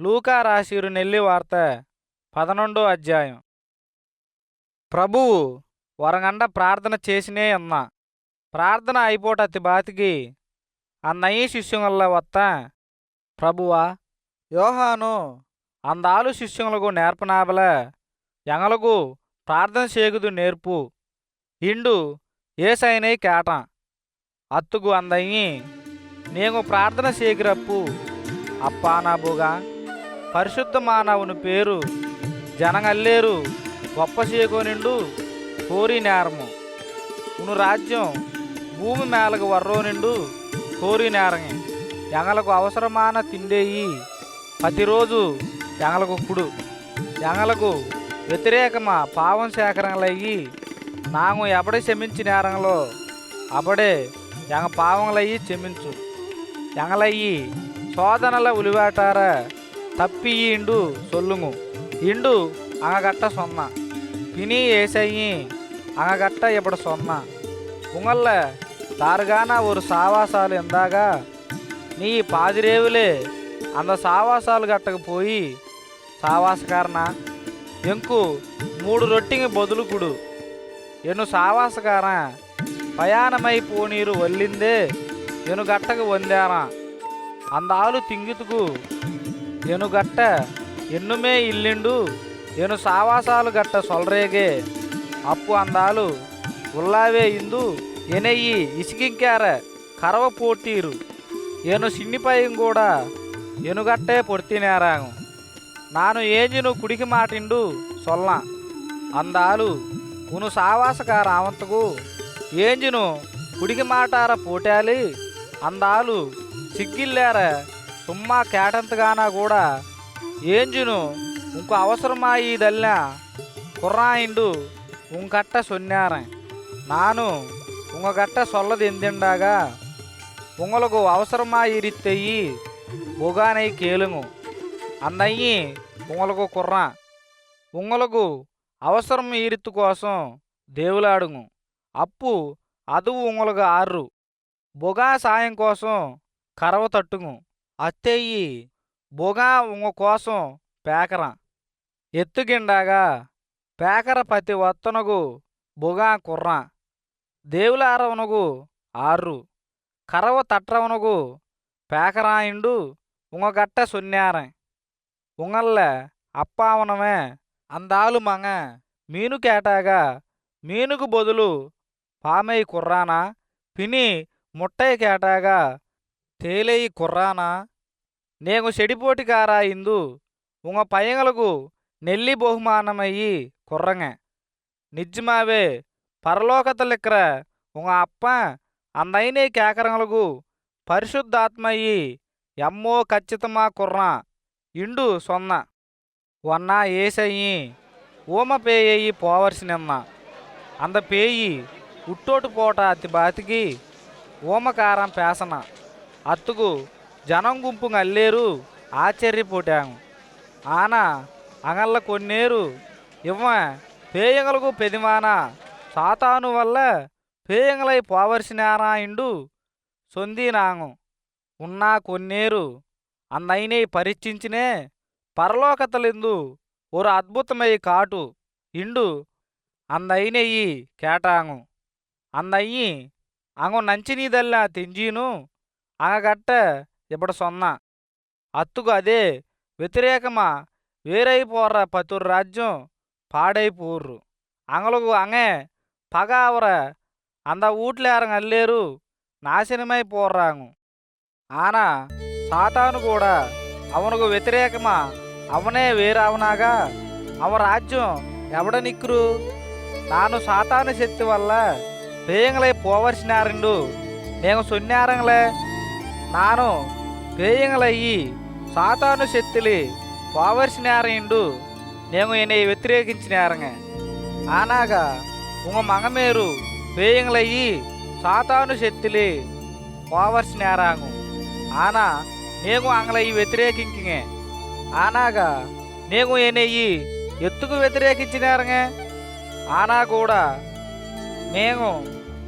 లూకా రాసిరు నెల్లి వార్త పదనొండో అధ్యాయం. ప్రభువు వరగండ ప్రార్థన చేసినే అన్న ప్రార్థన అయిపోట అతి బాతికి అన్నయ్య శిష్యుల వత్త ప్రభువా యోహాను అందాలు శిష్యులకు నేర్పనాబల ఎంగలకు ప్రార్థన చేగుదు నేర్పు. ఇండు ఏసైనై కేట. అత్తుకు అందయ్యి నేను ప్రార్థన చేగిరప్పు. అప్పానాబుగా పరిశుద్ధ మానవుని పేరు జనగల్లేరు గొప్ప చేకోనిండు కోరి నేరము. ఉను రాజ్యం భూమి మేలకు వర్రో నిండు కోరి నేరంగి ఎంగలకు అవసరమాన తిండేయి ప్రతిరోజు ఎంగలకు కుడు. ఎంగలకు వ్యతిరేకమా పావం సేకరణలయ్యి నాము ఎబడే క్షమించి నేరంలో అబడే ఎంగ పావంలయ్యి క్షమించు. ఎంగలయ్యి శోధనల ఉలివాటారా తప్పి ఇండు సొల్లుము. ఇండు అనగట్ట సొన్న పిని ఏసయ్యి అనగట్ట ఇప్పుడు సొన్న ఉంగల్ల దారుగాన ఒరు సావాసాలు ఎందాగా? నీ పాదిరేవులే అంద సావాసాలు గట్టకపోయి సావాసకారణ ఎంకు మూడు రొట్టింగి బదులుకుడు. ఎను సావాసకార ప్రయాణమై పోనీరు వల్లిందే ఎను గట్టకు వందారా? అందాలు తింగితుకు ఎను గట్ట ఎన్నుమే ఇల్లిండు ఎను సావాసాలు గట్ట సొలరేగే. అప్పు అందాలు ఉల్లావే ఇందు ఎనయ్యి ఇసికింకార కరవ పోటీరు. ఏను సిన్నిపైం కూడా ఎనుగట్టే పొడితినేరాము. నాను ఏంజిను కుడికి మాటిండు సొల్ల అందాలు ఉను సావాసకార ఆవంతకు ఏంజిను కుడికి మాటార పోటాలి అందాలు సిగ్గిల్లార సుమ్మా కేటంతగానా కూడా ఏంజును ఇంకో అవసరమా ఈ దల్ల? కుర్రాయిండు ఉంకట్ట సొన్నారం నాను ఉంగట్ట సొల్లది ఎందిండాగా ఉంగలకు అవసరమా ఇరిత్తెయ్యి బొగానై కేలుము. అందయ్యి ఉంగలకు కుర్రా. ఉంగలకు అవసరం ఈరిత్తు కోసం దేవులాడుము. అప్పు అదువు ఉంగలుగా ఆర్రు. బొగా సాయం కోసం కరవ తట్టుము. అత్తెయ్యి బొగా ఉంగ కోసం పేకర. ఎత్తుగిండాగా పేకర పతి వత్తనగు బొగా కుర్రా. దేవులారవనగు ఆర్రు. కరవ తట్రవనగు పేకరాయిండు ఉంగగట్ట సొన్నారం ఉంగల్ల అప్పావనమే అందాలు మంగ. మీను కేటాగా మీనుకు బదులు పామై కుర్రానా. పిని ముట్టై కేటాగా తేలేయి కుర్రానా. నేను చెడిపోటి కారా ఇందు. ఉంగ పయ్యగలకు నెల్లి బహుమానమయ్యి కుర్రంగ నిజమావే పరలోకతలిక్కర ఉంగ అప్ప అందైనే కేకరంగలకు పరిశుద్ధాత్మయ్యి ఎమ్మో ఖచ్చితమా కుర్ర ఇండు సొన్న. వన్నా ఏసయ్యి ఊమ పేయి పోవర్సినమ్మ అంద పేయి ఉట్టోటు పోట అతి బాతికి ఊమకారం పేసన. అత్తుకు జనం గుంపు అల్లేరు ఆశ్చర్యపోటాము. ఆన అంగళ్ళ కొన్నేరు ఇవ్వ పేయంగలకు పెదిమాన సాతాను వల్ల పేయంగలై పోవర్సినారా ఇండు ఉన్నా కొన్నేరు అన్నైనే పరీక్షించినే పరలోకతలెందు ఒక అద్భుతమై కాటు ఇండు అందైనయ్యి కేటాంగు అందయ్యి అంగు నంచినీదల్లా తెంజీను అంగగట్ట ఇప్పుడు సొన్న. అత్తుకు అదే వ్యతిరేకమా? వేరైపోర్ర పతురు రాజ్యం పాడైపోర్రు. అంగలకు అంగే పగ అవర అంద ఊట్లేరంగ అల్లేరు నాశనమై పోర్రాంగు. ఆన సాతాను కూడా అవనకు వ్యతిరేకమా? అవనే వేరవనాగా? అవ రాజ్యం ఎవడ నిక్కురు? నాను సాతాను శక్తి వల్ల పేయంగలై పోవర్సినారండు నేను సొన్నారంగలే. నాను పేయంగలయ్యి సాతాను శక్తులి పోవర్సినారిండు నేను ఈయన వ్యతిరేకించినారంగ ఆనాగా ఉంగ మంగమేరు పేయంగలయ్యి సాతాను శక్తులి పోవర్సినారాంగు ఆనా నేను అంగలయ్యి వ్యతిరేకింకింగే ఆనాగా నేను ఏనయ్యి ఎత్తుకు వ్యతిరేకించినారంగ ఆనా కూడా నేను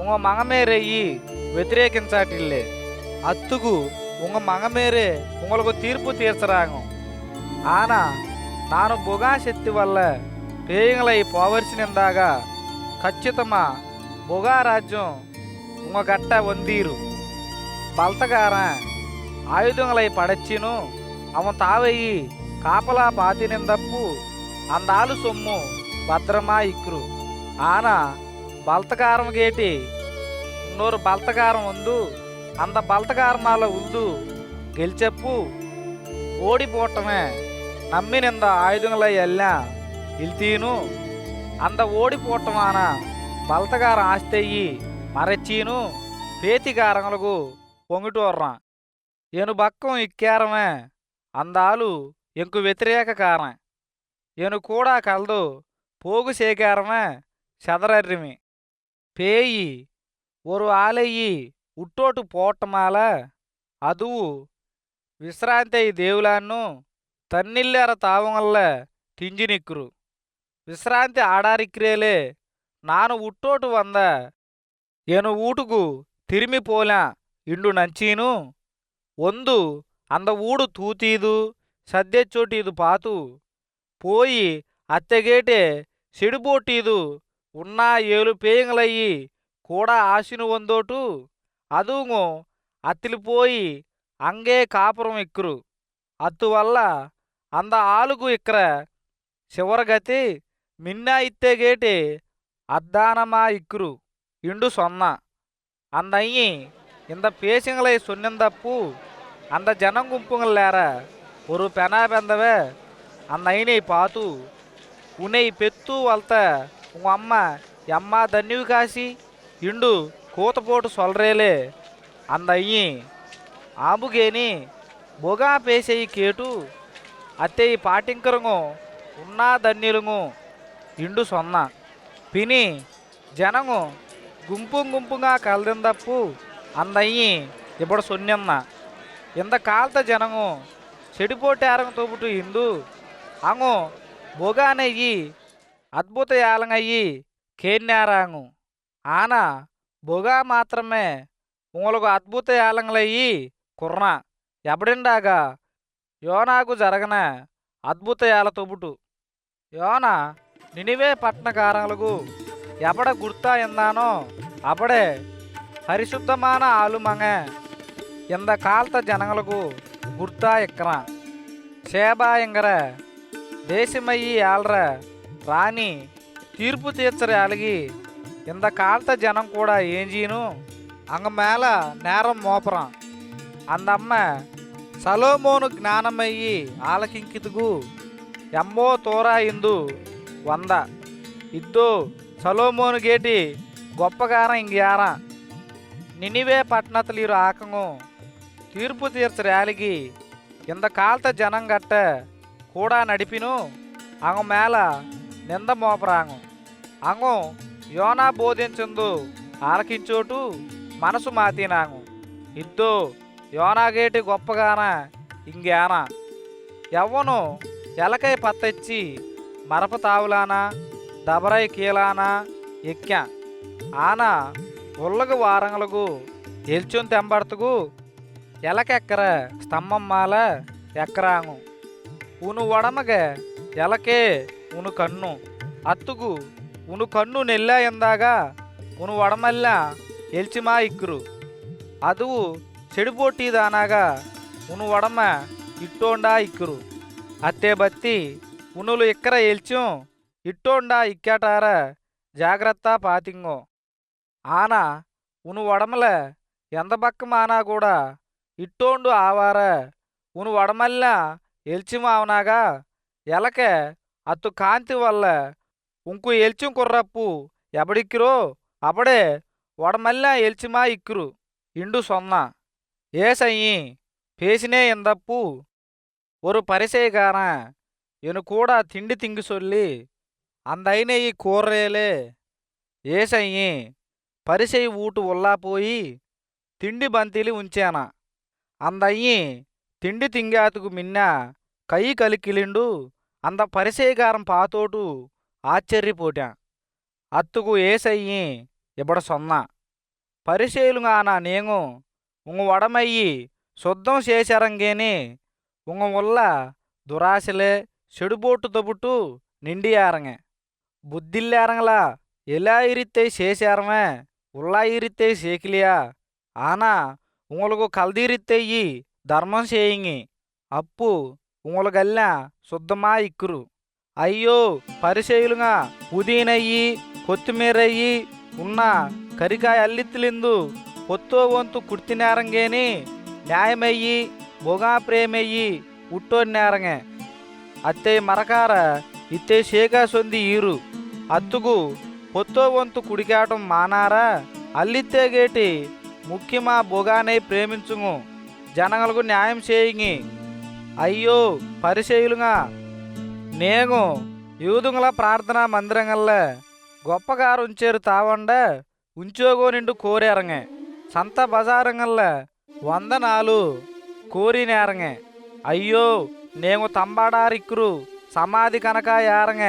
ఉంగ మంగమేరయ్యి వ్యతిరేకించాటిల్లే అత్తుకు உங்கள் மகமேரு உங்களுக்கு தீர்ப்பு தீர்த்துறாங்க ஆனால் நான் புகாசக்தி వల్ల பேய்களை போவரிசினிருந்தாக ఖచ్చితமாக புகாராஜ்யம் உங்கள் கட்ட வந்தீரும் பலத்தகாரன் ஆயுதங்களை படைச்சினும் அவன் தாவையி காப்பலா பாத்தினிந்தப்பு அந்த ஆளு సొమ్ము భద్రమా ఇక్కురు ఆన బల్తకారం గేటి నోరు బల్తకారం ఉందు అంత బలతకారమాల ఉల్దు గెలిచెప్పు ஓடிப்போட்டவன் நம்பினிருந்த ஆயுதங்களை எல்லாம் இழுத்தீனு அந்த ஓடி போட்டமான బలతగార ఆస్తయ్యి మరచీను పేతికారంగులకు పొంగిటి వర్రాం ఎను బక్కం ఇక్కారమే అందాలు ఎంకు వ్యతిరేక కారం ఎను కూడా కలదు పోగు సేకారమే చెదరర్రిమి పేయి ஒரு ఆలయ్యి ఉట్టోటు పోట్టమాల అదువు విశ్రాంతి దేవులాన్ను తన్నిల్లేర తావంగల్ల తింజినిక్కురు విశ్రాంతి ఆడారిక్రేలే నాను ఉట్టోటు వంద ఎను ఊటుకు తిరిమి పోలా ఇండు నంచీను ఒందు అంద ఊడు తూతీదు సద్దెచ్చోటీదు పాతు పోయి అత్తగేటే సిడిపోటీదు ఉన్నా ఏలు పేయంగలయ్యి కూడా ఆశిను వందోటు అదుగు అత్తిలిపోయి అంగే కాపురం ఇక్కురు అత్తువల్ల అంద ఆలుగు ఇక్కర చివరగతి మిన్నా ఇత్తేగేటి అద్దానమా ఇక్కురు ఇండు సొన్న అందయ్యి இந்த பேசுங்களை சொன்னந்தப்பு அந்த ஜனம் கும்புங்களேற ஒரு பெனா பெந்தவே அந்த ஐனை பார்த்து உன்னை பெத்து வளர்த்த உங்க அம்மா எம்மா தண்ணிவு காசி ఇండు కూతపోటు సొలరేలే అందయ్యి. ఆబుగేని బొగా పేసేయి కేటు అత్తేయి పాటింకరుంగు ఉన్నా దన్నీలుంగు ఇండు సొన్న. పిని జనము గుంపు గుంపుగా కలదిందప్పు అందయ్యి. ఇప్పుడు సొన్నెన్న ఇంత కాలత జనము చెడిపోటారంగ తోపుటు ఇందు. అంగు బొగానయ్యి అద్భుత యాలంగయ్యి కేన్యారాంగు ఆన బొగా మాత్రమే ఉంగలకు అద్భుత ఏలంగలయ్యి కుర్ర ఎబడిండాగా యోనాకు జరగన అద్భుత ఏల తొబుటు. యోన నినివే పట్టణకారాలకు ఎప్పుడ గుర్తా ఇందానో అబడే హరిశుద్ధమాన ఆలుమంగ ఇంద కాల్త జనంగలకు గుర్తా ఇక్కర సేబా ఎంగర దేశమయ్యి ఏళ్ర రాణి తీర్పు తీర్చరాలిగి இந்த ఇంత ஜனம் జనం కూడా ఏం చేయను? நேரம் మేల నేరం మోపరం. అందమ్మ సలోమోను జ్ఞానమయ్యి ఆలకింకితుగు. ఎమ్మో తోరా ఇందు వంద. ఇద్దో సలోమోను గేటి గొప్పగారం ఇంగ్యారా నినివే పట్టణతలీరు ఆకంగు. తీర్పు తీర్చరి ఆలిగి ఇంత కాలత జనం గట్ట కూడా నడిపిను. అంగ మేల నింద మోపరాంగు. అంగు యోనా బోధించందు ఆలకించోటు మనసు మాతినాంగు ఇద్దో యోనాగేటి గొప్పగాన ఇంగేన ఎవ్వను ఎలకై పత్తెచ్చి మరప తావులానా దబరై కీలానా ఎక్కా ఆన ఉల్లగు వారంగలకు ఎల్చున్ తెంబడతగు ఎలకెక్కర స్తంభం మాల ఎక్కరాంగు ఉను ಒಡಮಗೆ ಎಲಕೆ ಉನು ಕಣ್ಣು ಅತ್ತುಗು உனு கண்ணு நெல்லா ಎಂದಾಗ உன் வடமல்ல எல்ச்சிமா இக்குரு அதுவு దానాగా ఉను వడమ ఇట్టోండా ఇక్కురు. అత్తే బత్తి ఉనులు ఇక్కర ఎల్చుం ఇట్టోండా ఇక్కాటార జాగ్రత్త పాతింగో. ఆన ఉను వడమల ఎందబక్కమానా కూడా ఇట్టోండు ఆవార ఉను వడమల్ల ఎల్చిమావనాగా ఎలక అత్తు కాంతి వల్ల ఉంకు ఎల్చిం కుర్రప్పు. ఎబడిక్కిరో? అప్పుడే వడమల్లా ఎల్చిమా ఇక్కురు. ఇండు సొన్నా. ఏ పేసినే ఎందప్పు. ఒరు పరిసేగారా ఎను కూడా తిండి తింగి చొల్లి అందైన ఈ కూర్రేలే. ఏ పరిసెయి పరిసేయి ఊటు ఉల్లాపోయి తిండి బంతిలి ఉంచానా. అందయ్యి తిండి తింగాతుకు మిన్న కయ్యి కలికిలిండు. అంద పరిసేగారం పాతోటు ಆಶ್ಚರ್ಯಪೋಟ್ಯಾ అత్తుకు ఏసయ్యి ఇబడ ಸೊನ್ನ పరిశీలుగాన నేను ఉంగ వడమయ్యి శుద్ధం చేశారంగేని ఉంగ వల్ల దురాశలే చెడుబోటు తబుటు నిండియారంగ. బుద్ధిల్లారంగలా ఎలా ఇరితే చేశారమే ఉల్లా ఇరితే చేకిలియా. ఆనా ఉంగలకు కల్దీరిత్తెయ్యి ధర్మం చేయింగి అప్పు ఉంగలగల్లా శుద్ధమా ఇక్కురు. అయ్యో పరిశైలుగా పుదీనయ్యి కొత్తిమీరయ్యి ఉన్న కరికాయ అల్లిత్తులిందు పొత్తో వంతు కుర్తినారంగేని న్యాయమయ్యి బొగా ప్రేమయ్యి నేరంగే. అత్తే మరకార ఇత్తే షేకా సొంది ఈరు. అత్తుకు పొత్తో వంతు కుడికాటం మానారా అల్లిత్తే గేటి ముఖ్యమా బొగానే ప్రేమించుము జనగలకు న్యాయం చేయింగి. అయ్యో పరిశైలుగా నేను యూదుంగల ప్రార్థనా మందిరంగల్ల గొప్పగారు ఉంచేరు తావండ ఉంచోగో నిండు కోరేరంగ. సంత బజారంగల్ల వందనాలు కోరినేరంగ. అయ్యో నేను తంబాడారిక్కురు సమాధి కనుక యారంగ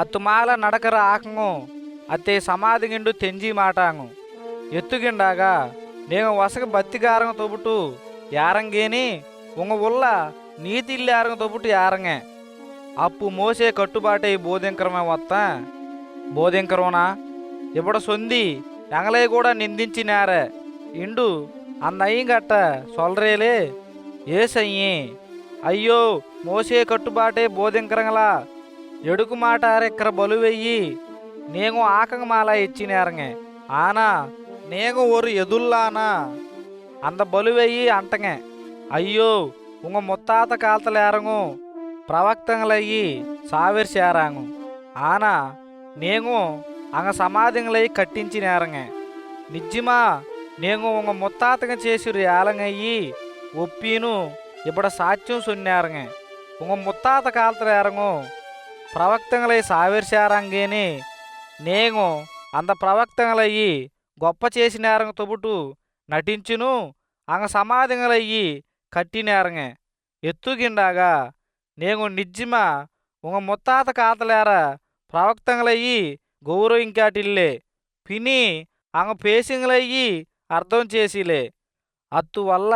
అత్తుమాల నడకర ఆకంగు అత్తే సమాధి గిండు తెంజి మాటాంగు. ఎత్తుగిండాగా నేను వసక బత్తిగారంగ తోబుటు యారంగేని ఉంగ ఉల్ల నీతిల్లారంగ తోబుటు యారంగ. అప్పు మోసే కట్టుబాటే బోధింకరమే వత్త బోధింకరోనా ఇప్పుడు సొంది ఎంగలే కూడా నిందించినారే ఇండు అన్నయ్యం గట్ట సొల్రేలే ఏసయ్యి అయ్యో మోసే కట్టుబాటే బోధింకరంగలా ఎడుకు మాట అరెక్కర బలువెయ్యి నేను ఆకంగమాల ఇచ్చినారంగ ఆనా నేను ஒரு ఎదుల్లానా అంద బలువెయ్యి అంటంగ అయ్యో உங்க ముత్తాత కాల్తలేరంగు ప్రవక్తంగలయ్యి సావిర్చేరాంగు ఆనా నేను అంగ సమాధింగలై కట్టించినారంగ నిజ్జమా నేను உங்க ముత్తాతగా చేసిరు ఏలంగయ్యి ఒప్పీను ఇప్పుడు సాత్యం సొన్నారంగ உங்க ముత్తాత కాల్తలేరంగు ప్రవక్తంగలై సావిర్చారంగేని నేను అంద ప్రవక్తంగలయ్యి గొప్ప చేసినారంగ తొబుటు నటించును అంగ సమాధింగలయ్యి కట్టినారంగ ఎత్తుగిండాగా నేను నిజ్జిమా ఉంగ ముత్తాత కాతలేరా ప్రవక్తంగలయ్యి గౌరవింకాటిల్లే. పిని అంగ పేసింగ్లయ్యి అర్థం చేసిలే. అత్తు వల్ల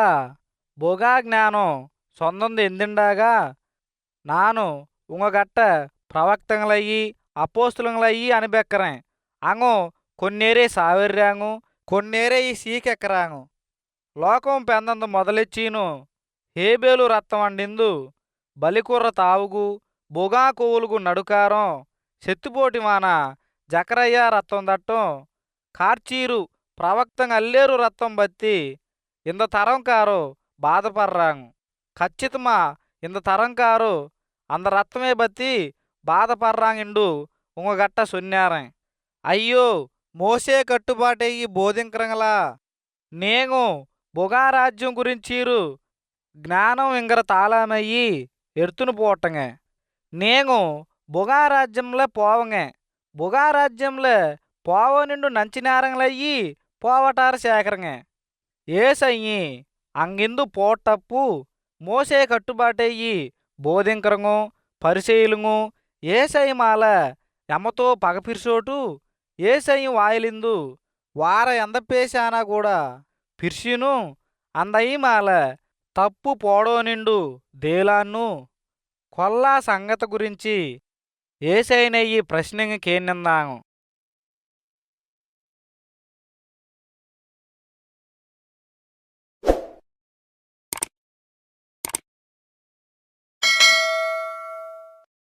బొగా జ్ఞానం సొంతంది ఎందిండాగా నాను ఉంగగట్ట ప్రవక్తంగలయ్యి అపోస్తులంగలయ్యి అనిబెక్కరేం. అంగు కొన్నేరే సావెర్రాంగు కొన్నేరే ఈ సీకెక్కరాంగు లోకం పెందందు మొదలెచ్చీను హేబేలు రత్తం అండిందు బలికుర్ర తావుగు బొగా కోవులుగు నడుకారం చెత్తుపోటి వాన జకరయ్య రత్తం దట్టం కార్చీరు ప్రవక్తం అల్లేరు రత్తం బత్తి ఇంద తరం కారు బాధపర్రాంగు ఖచ్చితమా ఇంద తరం కారు అంద రత్తమే బత్తి బాధపర్రాంగిండు ఉంగగట్ట సొన్నారం. అయ్యో మోసే కట్టుబాటయ్యి బోధింకరంగలా? నేను బొగారాజ్యం గురించీరు జ్ఞానం ఇంగర తాళమయ్యి ఎర్తును పోవటంగ నేను బొగారాజ్యంలో పోవంగ బొగారాజ్యంలో పోవ నిండు నంచినారంగలయ్యి పోవటారు సేకరంగ ఏసయ్యి అంగిందు పోటప్పు మోసే కట్టుబాటయ్యి బోధింకరంగు పరిచయులుగు ఏసయ్య మాల ఎమ్మతో పగపిరిసోటు ఏసయ్య వాయలిందు వార ఎందపేశానా కూడా పిర్షిను అందయి మాల తప్పు పోడో నిండు దేలాన్ను కొల్లా సంగతి గురించి ఏసైనయ్యి ప్రశ్నకి కేనిందాము